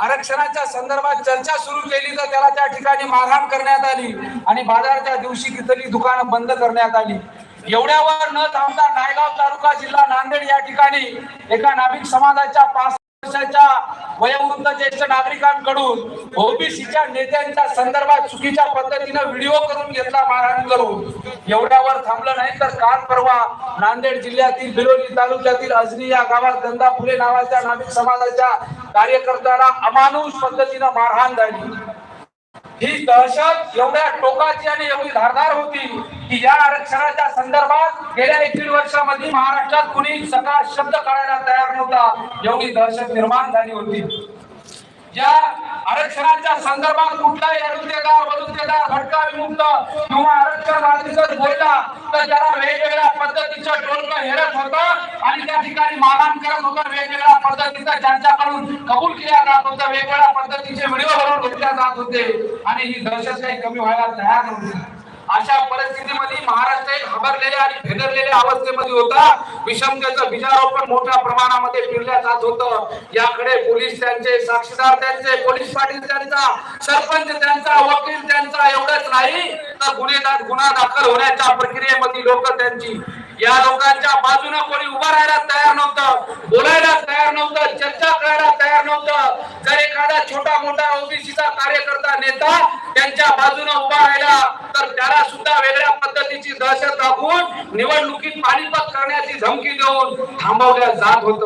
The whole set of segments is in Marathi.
आरक्षणाच्या संदर्भात चर्चा सुरू केली तर त्याला त्या ठिकाणी मारहाण करण्यात आली आणि बाजारच्या दिवशी तिथली दुकानं बंद करण्यात आली. एवढ्यावर न थांबता नायगाव तालुका जिल्हा नांदेड या ठिकाणी एका नाभिक समाजाच्या पाच वर्षाच्या वयोवृद्ध ज्येष्ठ नागरिकांकडून ओबीसीच्या नेत्यांच्या संदर्भात चुकीच्या पद्धतीनं व्हिडिओ करून घेतला मारहाण करून. एवढ्यावर थांबलं नाही तर काल परवा नांदेड जिल्ह्यातील बिलोली तालुक्यातील अजनी या गावात गंदा फुले नावाच्या नाभिक समाजाच्या कार्यकर्त्याला अमानुष पद्धतीनं मारहाण झाली. ही दहशत एवढ्या टोकाची आणि एवढी धारदार होती की या आरक्षणाच्या संदर्भात गेल्या एक दीड वर्षामध्ये महाराष्ट्रात कुणी सकाळ शब्द काढायला तयार नव्हता. एवढी दहशत निर्माण झाली होती. या आरक्षणाच्या संदर्भात कुठलाही अरुंदेदार वरुंदेदार भटका विमुक्त किंवा आरक्षण बाधित बोलला तर त्याला वेगवेगळ्या पद्धतीचं टोलक हेरत होतं आणि त्या ठिकाणी मारहाण करत होतं. वेगवेगळ्या पद्धतीचा ज्यांच्याकडून कबूल केल्या जात होतं वेगवेगळ्या पद्धतीचे व्हिडिओ बनवून घेतल्या जात होते. आणि ही दहशत काही कमी व्हायला तयार नव्हती. अशा परिस्थितीमध्ये महाराष्ट्र एक हबरलेल्या आणि भेदरलेल्या अवस्थेमध्ये होता. विषमतेचं बीजारोपण मोठ्या प्रमाणामध्ये फिरल्या जात होतं. याकडे पोलीस त्यांचे साक्षीदार त्यांचे पोलीस पाटील त्यांचा सरपंच त्यांचा वकील त्यांचा एवढंच नाही. तर गुन्हेगार गुन्हा दाखल होण्याच्या प्रक्रियेमध्ये लोक त्यांची या लोकांच्या बाजूने कोणी उभं राहायला तयार नव्हतं बोलायला तयार नव्हतं चर्चा करायला तयार नव्हतं. जर एखादा छोटा मोठा ओबीसीचा कार्यकर्ता नेता त्यांच्या बाजूने उभा राहिला तर त्याला सुद्धा वेगळ्या पद्धतीची दहशत दाखवून निवडणुकीत पाणीपत करण्याची धमकी देऊन थांबवल्या जात होत.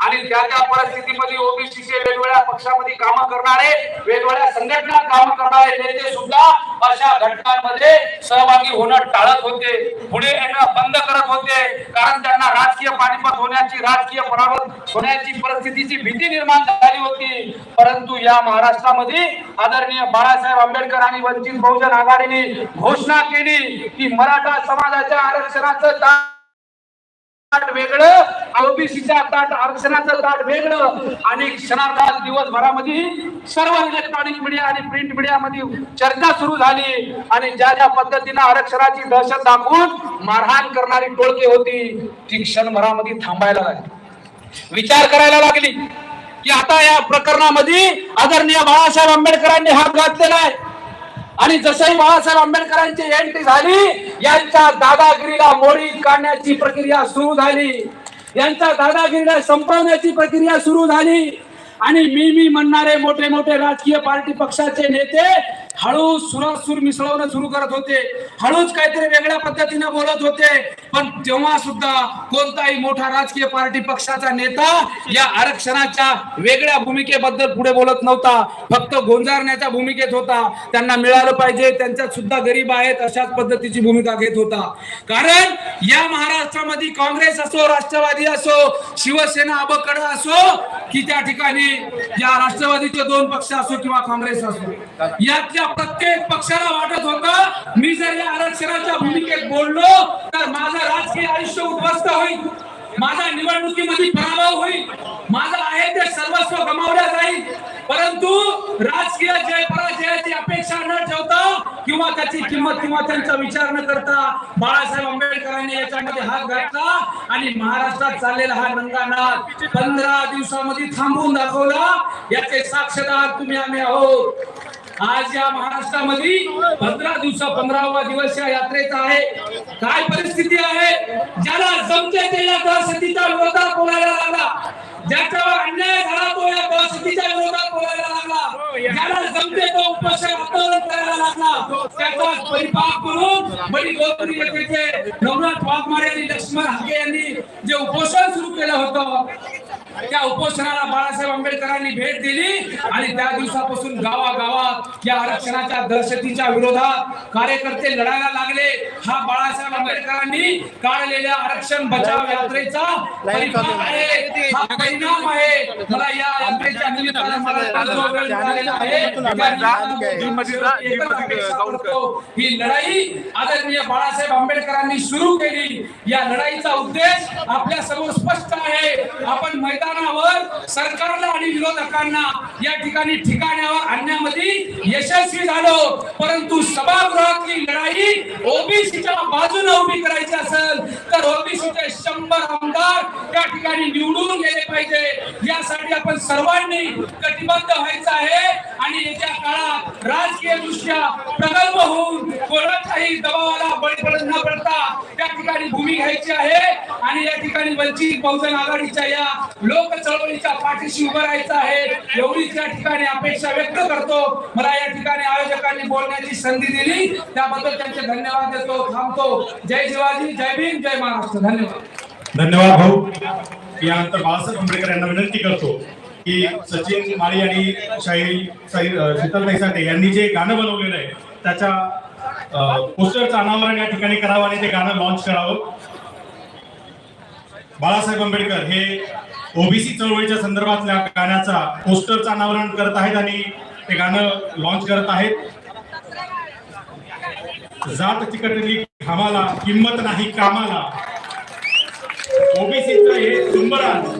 आणि त्या त्या परिस्थितीमध्ये ओबीसीचे वेगवेगळ्या पक्षामध्ये काम करणारे वेगवेगळ्या संघटना काम करणारे नेते सुद्धा अशा घटनांमध्ये सहभागी होणं टाळत होते. पुढे येणं बंद करत होते. कारण त्यांना राजकीय पाणीपत होण्याची राजकीय पराभूत होण्याची परिस्थितीची भीती निर्माण झाली होती. परंतु या महाराष्ट्रामध्ये आदरणीय बाळासाहेब आंबेडकर आणि वंचित बहुजन आघाडीने घोषणा केली की मराठा समाजाच्या आरक्षणाचं ताट वेगळं ओबीसीच्या ताट आरक्षणाचं ताट वेगळं आणि क्षणार्धात दिवसभरामध्ये सर्व इलेक्ट्रॉनिक मीडिया आणि प्रिंट मीडियामध्ये चर्चा सुरू झाली आणि ज्या ज्या पद्धतीनं आरक्षणाची दहशत दाखवून मारहाण करणारी टोळके होती ती क्षणभरामध्ये थांबायला लागली. विचार करायला लागली की आता या प्रकरणामध्ये आदरणीय बाळासाहेब आंबेडकरांनी हात घातलेला आहे. आणि जसंही बाळासाहेब आंबेडकरांची एंट्री झाली यांच्या दादागिरीला मोडी काढण्याची प्रक्रिया सुरू झाली. यांच्या दादागिरीला संपवण्याची प्रक्रिया सुरू झाली. आणि मी मी म्हणणारे मोठे मोठे राजकीय पार्टी पक्षाचे नेते हळू सुरासूर मिसळवणं सुरू करत होते. हळूच काहीतरी वेगळ्या पद्धतीने बोलत होते. पण तेव्हा सुद्धा कोणताही मोठा राजकीय पार्टी पक्षाचा नेता या आरक्षणाच्या वेगळ्या भूमिकेबद्दल पुढे बोलत नव्हता. फक्त गोंजारण्याच्या भूमिकेत होता. त्यांना मिळालं पाहिजे. त्यांच्यात सुद्धा गरीब आहेत अशाच पद्धतीची भूमिका घेत होता. कारण या महाराष्ट्रामध्ये काँग्रेस असो राष्ट्रवादी असो शिवसेना अबकड असो की त्या ठिकाणी या राष्ट्रवादीचे दोन पक्ष असो किंवा काँग्रेस असो यातल्या प्रत्येक पक्षाला वाटत होतं मी जर या आरक्षणाच्या भूमिकेत बोललो तर माझं राजकीय आयुष्य उद्ध्वस्त होईल माझा निवडणुकीमध्ये पराभव होईल माझं आहे ते सर्वस्व गमावल्या जाईल. परंतु राजकीय जय पराजयाची अपेक्षा न ठेवता किंवा त्याची किंमत किंवा त्यांचा विचार न करता बाळासाहेब आंबेडकरांनी याच्यामध्ये हात घातला आणि महाराष्ट्रात चाललेला हा नंगानाथ पंधरा दिवसामध्ये थांबवून दाखवला. याचे साक्षीदार तुम्ही आम्ही आहोत. आज या महाराष्ट्रामध्ये पंधरा दिवसा पंधरावा दिवस या यात्रेचा आहे. काय परिस्थिती आहे? ज्याला जमते त्याला या दहशतीच्या बोलायला लागला ज्याच्यावर अन्याय झाला तो या दहशतीच्या विरोधात बोलायला लागला ज्याला जमते तो उपोषण आंदोलन करायला लागला त्याचा परिपाक करून बडी गौतमी येथे नवनाथ वाघमारे आणि लक्ष्मण हाके यांनी जे उपोषण सुरू केलं होतं त्या उपोषणाला बाळासाहेब आंबेडकरांनी भेट दिली आणि त्या दिवसापासून गावागावात या आरक्षणाच्या दहशतीच्या विरोधात कार्यकर्ते लढायला लागले. हा बाळासाहेब आंबेडकरांनी काढलेल्या आरक्षण बचाव यात्रेचा परिणाम आहे. हा परिणाम आहे. मला या यात्रेच्या निमित्तानं ही लढाई आदरणीय बाळासाहेब आंबेडकरांनी सुरू केली. या लढाईचा उद्देश आपल्यासमोर स्पष्ट आहे. आपण मैदानावर सरकारला आणि विरोधकांना या ठिकाणी ठिकाण्यावर आणण्यामध्ये यशस्वी झालो. परंतु सभागृहातली लढाई ओबीसीच्या बाजूने उभी करायची असेल तर ओबीसीचे शंभर आमदार त्या ठिकाणी निवडून गेले पाहिजे. यासाठी आपण सर्वांनी कटिबद्ध व्हायचं आहे. आणि येत्या काळात राजकीय दृष्ट्या प्रगल्भ होऊन कोणाच्याही दबावाला बळी पडत न पडता त्या ठिकाणी भूमी घ्यायची आहे. आणि या ठिकाणी वंचित बहुजन आघाडीच्या या लोक लोक चळवळीच्या पाठीशी उभं राहायचं आहे. एवढीच या ठिकाणी अपेक्षा व्यक्त करतो. मला या ठिकाणी आयोजकांनी बोलण्याची संधी दिली. त्याबद्दल त्यांचे धन्यवाद देतो थांबतो. जय शिवाजी जय भीम जय महाराष्ट्र. धन्यवाद. धन्यवाद भाऊ. यानंतर बाळासाहेब आंबेडकर यांना विनंती करतो की सचिन माळी आणि शाहीर शाहीर अ, शीतल साठे यांनी जे गाणं बनवलेलं आहे त्याच्या पोस्टरचं अनावरण या ठिकाणी करावं आणि ते गाणं लॉन्च करावं. बाळासाहेब आंबेडकर हे ओबीसी चळवळीच्या संदर्भातल्या गाण्याचा पोस्टरचं अनावरण करत आहेत आणि ते गाणं लॉन्च करत आहेत. जात तिकडली घामाला किंमत नाही कामाला. ओबीसीचं हे सुंबरान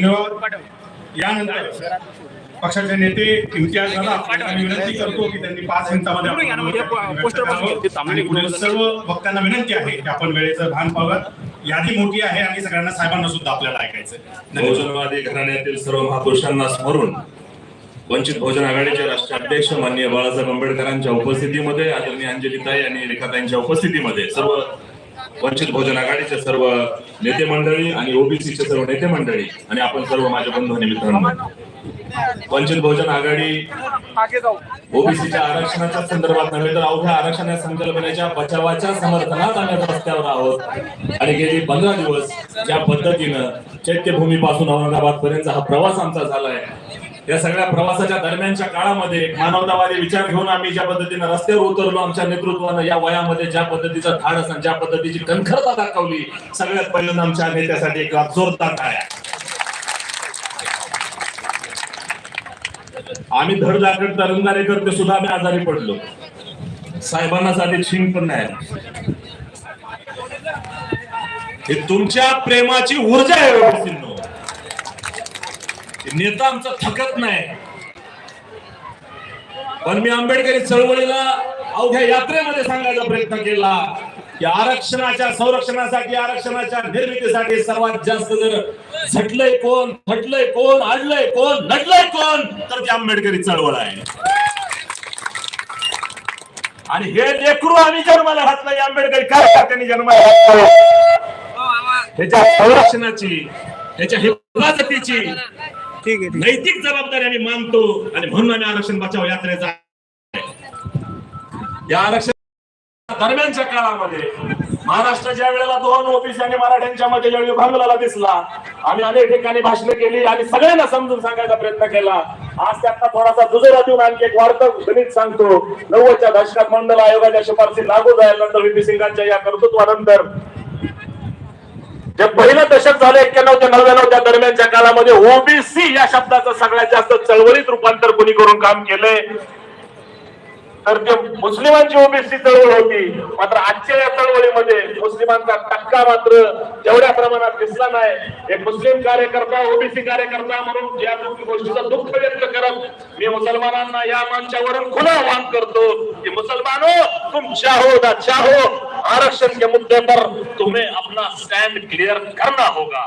धन्यवाद. यानंतर पक्षाचे नेते इम्तियाज विनंती करतो की त्यांनी पाच मिनिटांमध्ये. आणि सर्व वक्त्यांना विनंती आहे की आपण वेळेचं भान पावत यादी मोठी आहे आणि सगळ्यांना साहेबांना सुद्धा आपल्याला ऐकायचं बहुजनवादी घराण्यातील सर्व महापुरुषांना स्मरून वंचित बहुजन आघाडीचे राष्ट्रीय अध्यक्ष माननीय बाळासाहेब आंबेडकरांच्या उपस्थितीमध्ये आदरणीय अंजलीताई आणि रेखाताईंच्या उपस्थितीमध्ये सर्व वंचित बहुजन आघाडीचे सर्व नेते मंडळी आणि ओबीसीचे सर्व नेते मंडळी आणि आपण सर्व माझ्या बंधू आणि मित्रांनो. वंचित बहुजन आघाडी ओबीसीच्या आरक्षणाच्या संदर्भात नव्हे तर अवघ्या आरक्षण या संकल्पनेच्या बचावाच्या समर्थनात आम्ही रस्त्यावर आहोत. आणि गेली पंधरा दिवस ज्या पद्धतीनं चैत्यभूमीपासून औरंगाबाद पर्यंत हा प्रवास आमचा झालाय. या सगळ्या प्रवासाच्या दरम्यानच्या काळामध्ये मानवतावादी विचार घेऊन आम्ही ज्या पद्धतीनं रस्त्यावर उतरलो आमच्या नेतृत्वानं या वयामध्ये ज्या पद्धतीचा धाडस आणि ज्या पद्धतीची कणखरता दाखवली सगळ्यात पहिल्यांदा आमच्या नेत्यासाठी एक जोरदार टाळ्या. आम्ही धडधाकट तरंगारे करते सुद्धा आम्ही आजारी पडलो. साहेबांना साठी छिंग पण नाही हे तुमच्या प्रेमाची ऊर्जा आहे नेता आमचा थकत नाही. पण मी आंबेडकरी चळवळीला अवघ्या यात्रेमध्ये सांगायचा प्रयत्न केला की आरक्षणाच्या संरक्षणासाठी आरक्षणाच्या निर्मितीसाठी सर्वात जास्त जर झटलंय कोण फटलंय कोण आडलंय कोण लढलंय कोण तर ती आंबेडकरी चळवळ आहे. आणि हे लेकरू आम्ही जन्माला घातलं आंबेडकरी काय त्यांनी जन्माला घातलं ह्याच्या संरक्षणाची ह्याच्या हिफाजतीची नैतिक जबाबदारी आम्ही मानतो आणि म्हणून आम्ही आरक्षण बचाव यात्रेचा या आरक्षण दरम्यानच्या काळामध्ये महाराष्ट्र ज्या वेळेला दोन ओबीसी आणि मराठ्यांच्या मध्ये ज्यावेळी भांगलाला दिसला आम्ही अनेक ठिकाणी भाषण केली आणि सगळ्यांना समजून सांगायचा प्रयत्न केला. आज त्यांना थोडासा दुजोरा देऊन आणखी एक वार्ता गणित सांगतो. नव्वदच्या दशकात मंडल आयोगाच्या शिफारसी लागू झाल्यानंतर व्हीपी सिंगांच्या या कर्तृत्वानंतर जे पहिलं दशक झालं एक्क्याण्णव ते नव्याण्णव त्या दरम्यानच्या काळामध्ये ओबीसी या शब्दाचं सगळ्यात जास्त चळवळीत रूपांतर कोणी करून काम केलंय? तर ते मुस्लिमांची ओबीसी चळवळ होती. मात्र आजच्या या चळवळीमध्ये मुस्लिमांचा टक्का मात्र तेवढ्या प्रमाणात दिसला नाही. एक मुस्लिम कार्यकर्ता ओबीसी कार्यकर्ता म्हणून या गोष्टीचं दुःख व्यक्त करत मी मुसलमानांना या मंचावरून खुला आवाहन करतो की मुसलमानो तुम चाहो ना चाहो आरक्षण के मुद्दे पर तुम्हें अपना स्टैंड क्लियर करना होगा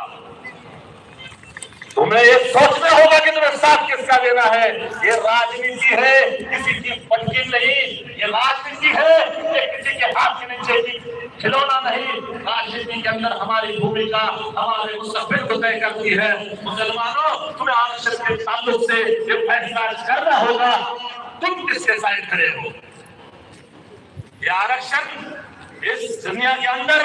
तुम्हें ये सोचना होगा कि तुम्हें साथ किसका देना है ये राजनीति है किसी की पंची नहीं ये राजनीति है ये किसी के हाथ के नीचे की खिलौना नहीं राजनीति के अंदर हमारी भूमिका हमारे मुस्तकबिल को तय करती है मुसलमानों तुम्हें आरक्षण के ताल्लुक से ये फैसला करना होगा तुम किसके साइड खड़े हो ये आरक्षण इस दुनिया के अंदर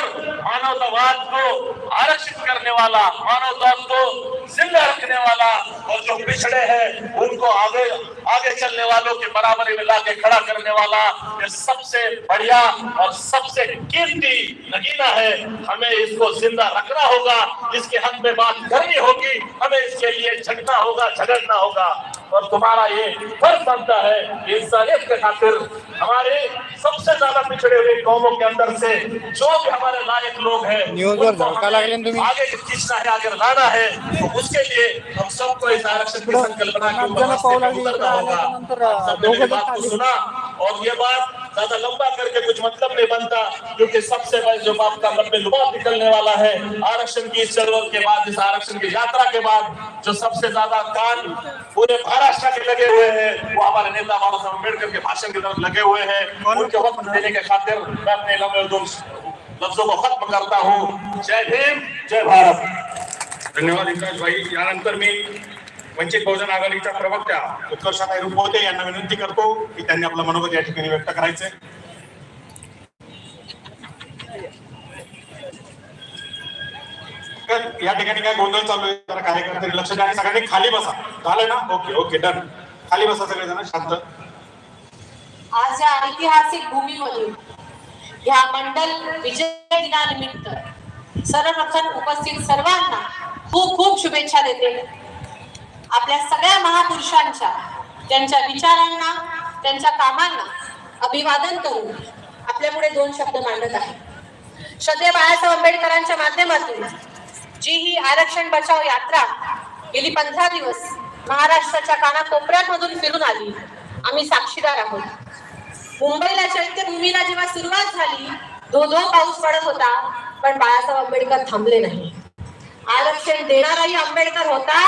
मानवतावाद को आरक्षित करने वाला मानवतावाद को जिंदा रखने वाला और जो पिछड़े हैं उनको आगे आगे चलने वालों के बराबरी में लाके खड़ा करने वाला ये सबसे बढ़िया और सबसे कीमती नगीना है। हमें इसको जिंदा रखना होगा इसके हक में बात करनी होगी हमें इसके लिए झगड़ना होगा झगड़ना होगा। और तुम्हारा ये फर्ज बनता है कि इंसानियत के खातिर हमारे सबसे ज्यादा पिछड़े हुए कौमों के अंदर से जो भी हमारे लायक लोग हैं न्यूजवर उनको धडका लागले ना तुम्ही? हमें आगे खींचना है आगे लाना है तो उसके लिए हम सबको इस आरक्षण की संकल्पना के ऊपर आपल्याला पावला रास्ते पे उतरना होगा नंतर आप सबने मेरी दोघं बात को जण सुना और ये बात ज्यादा लंबा करके कुछ मतलब नहीं बनता क्योंकि सबसे बड़े जो बात का लंबे लुभाव निकलने वाला है आरक्षण की इस चळवळ के बाद इस आरक्षण की यात्रा के बाद जो सबसे ज्यादा कान पूरे महाराष्ट्र के लगे हुए हैं वो हमारे नेता बाबा साहब अम्बेडकर के भाषण की तरफ लगे हुए हैं उनके वक्त देने के खातिर मैं अपने लंबे दो लफ्जों को खत्म करता हूँ वंचित बहुजन आघाडीच्या प्रवक्त्या उत्कर्षाताई रुपवते यांना विनंती करतो की त्यांनी आपलं मनोगत या ठिकाणी व्यक्त करायचंय. या ठिकाणी काय गोंधळ चालू आहे जरा कार्यकर्ते लक्ष द्या आणि सगळ्यांनी खाली बसा. झालं ना? Okay okay done. खाली बसा सगळेजण शांत. आज या ऐतिहासिक भूमीमधून या मंडल विजय दिनानिमित्त सर्वप्रथम उपस्थित सर्वांना खूप खूप शुभेच्छा देते. आपल्या सगळ्या महापुरुषांच्या त्यांच्या विचारांना त्यांच्या कामांना अभिवादन करून आपल्या पुढे दोन शब्द मांडत आहे. श्रद्धे बाळासाहेब आंबेडकरांच्या माध्यमातून जी ही आरक्षण बचाव यात्रा गेली पंधरा दिवस महाराष्ट्राच्या कानाकोपऱ्यामधून फिरून आली आम्ही साक्षीदार आहोत. मुंबईला चैत्यभूमीला जेव्हा सुरुवात झाली धो धो पाऊस पडत होता पण बाळासाहेब आंबेडकर थांबले नाही. आरक्षण देणाराही आंबेडकर होता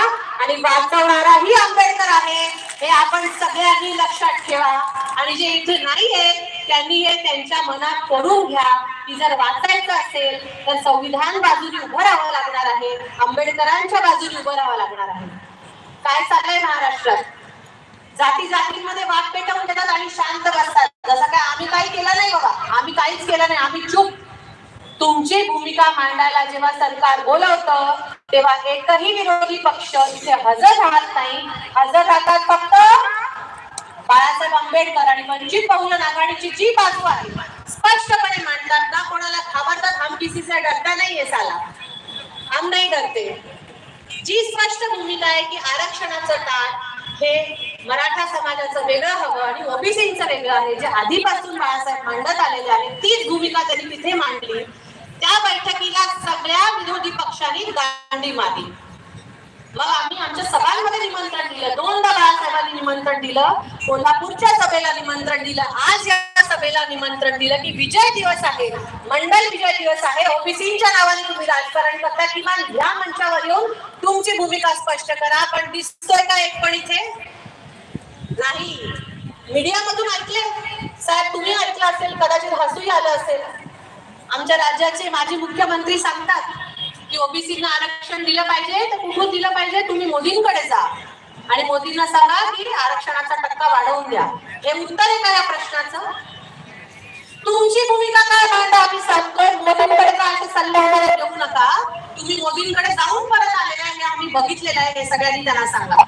आणि वाचवणाराही आंबेडकर आहे. हे आपण सगळ्यांनी लक्षात ठेवा. आणि जे इथे नाही आहेत त्यांनी हे त्यांच्या मनात करून घ्या. की जर वाचायचं असेल तर संविधान बाजूने उभं राहावं लागणार आहे. आंबेडकरांच्या बाजूने उभं राहावं लागणार आहे. काय चाललंय महाराष्ट्रात? जाती जातींमध्ये वाद पेटवून देतात आणि शांत बसतात. जसं काय आम्ही काही केलं नाही बाबा. आम्ही काहीच केलं नाही. आम्ही चूप तुमची भूमिका मांडायला जेव्हा सरकार बोलवतं तेव्हा एकही विरोधी पक्ष इथे हजर राहत नाही. हजर राहतात फक्त बाळासाहेब आंबेडकर आणि वंचित बहुजन आघाडीची जी बाजू आहे स्पष्टपणे मांडतात ना कोणाला घाबरतात हम किसी से डरता नाही साला. हम नाही डरते. जी स्पष्ट भूमिका आहे की आरक्षणाचं ताट हे मराठा समाजाचं वेगळं हवं आणि ओबीसीचं वेगळं आहे. जे आधीपासून बाळासाहेब मांडत आलेले आहे तीच भूमिका त्यांनी तिथे मांडली. त्या बैठकीला सगळ्या विरोधी पक्षांनी दांडी मारली. मग आम्ही आमच्या सभांमध्ये निमंत्रण दिलं. दोनदा बाळासाहेबांनी निमंत्रण दिलं. कोल्हापूरच्या सभेला निमंत्रण दिलं. आज या सभेला निमंत्रण दिलं की विजय दिवस आहे. मंडल विजय दिवस आहे. ओबीसीच्या नावाने तुम्ही राजकारण करता. किमान या मंचावर येऊन तुमची भूमिका स्पष्ट करा. पण दिसतोय का एक पण इथे? नाही. मीडियामधून ऐकले साहेब तुम्ही ऐकलं असेल कदाचित हसूही आलं असेल. आमच्या राज्याचे माजी मुख्यमंत्री सांगतात की ओबीसीना आरक्षण दिलं पाहिजे तर कुठून दिलं पाहिजे? तुम्ही मोदींकडे जा. आणि मोदींना सांगा की आरक्षणाचा टक्का वाढवून द्या. हे उत्तर आहे का या प्रश्नाचं. तुमची भूमिका काय मांडा? आम्ही सांगतोय मोदींकडे जा असे सल्ले वगैरे देऊ नका. तुम्ही मोदींकडे जाऊन परत आलेले आहे हे आम्ही बघितलेलं आहे हे सगळ्यांनी त्यांना सांगा.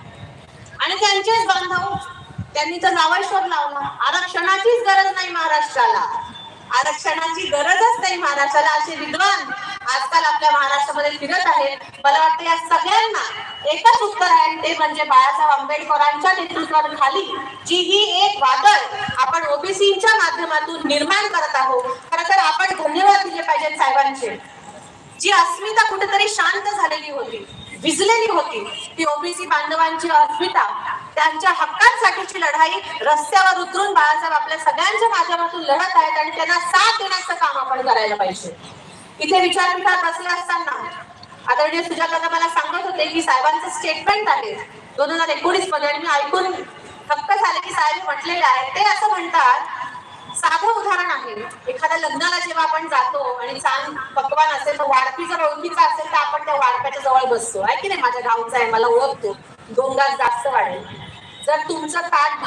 आणि त्यांचेच बांधव त्यांनी तर नावा शोध लावला. आरक्षणाचीच गरज नाही महाराष्ट्राला. आरक्षणाची गरजच नाही महाराष्ट्राला असे विद्वान आजकाल आपल्या महाराष्ट्रामध्ये फिरत आहेत. मला वाटतं या सगळ्यांना एकच उत्तर आहे आणि ते म्हणजे बाळासाहेब आंबेडकरांच्या नेतृत्वाखाली जी ही एक वादळ आपण ओबीसीच्या माध्यमातून निर्माण करत आहोत. खरं तर आपण धन्यवाद दिले पाहिजेत साहेबांचे. जी अस्मिता कुठेतरी शांत झालेली होती. विजलेली होती. ती ओबीसी बांधवांची अस्मिता त्यांच्या हक्कांसाठीची लढाई रस्त्यावर उतरून बाळासाहेब आपल्या सगळ्यांच्या माध्यमातून लढत आहेत आणि त्यांना साथ देण्याचं काम आपण करायला पाहिजे. इथे विचारपीठात बसले असताना आदरणीय सुजाता मला सांगत होते की साहेबांचं स्टेटमेंट आहे. दोन हजार एकोणीसमध्ये आणि मी ऐकून हक्क झाले की साहेब म्हटलेले आहे. ते असं म्हणतात साधं उदाहरण आहे. एखाद्या लग्नाला जेव्हा आपण जातो आणि छान पकवान असेल तर वाढपी जर ओळखीचा असेल तर आपण त्या वाढप्याच्या जवळ बसतो. आहे की नाही? माझ्या गावचा आहे मला ओळखतो. दोन जास्त वाढेल. जर तुमचं ताट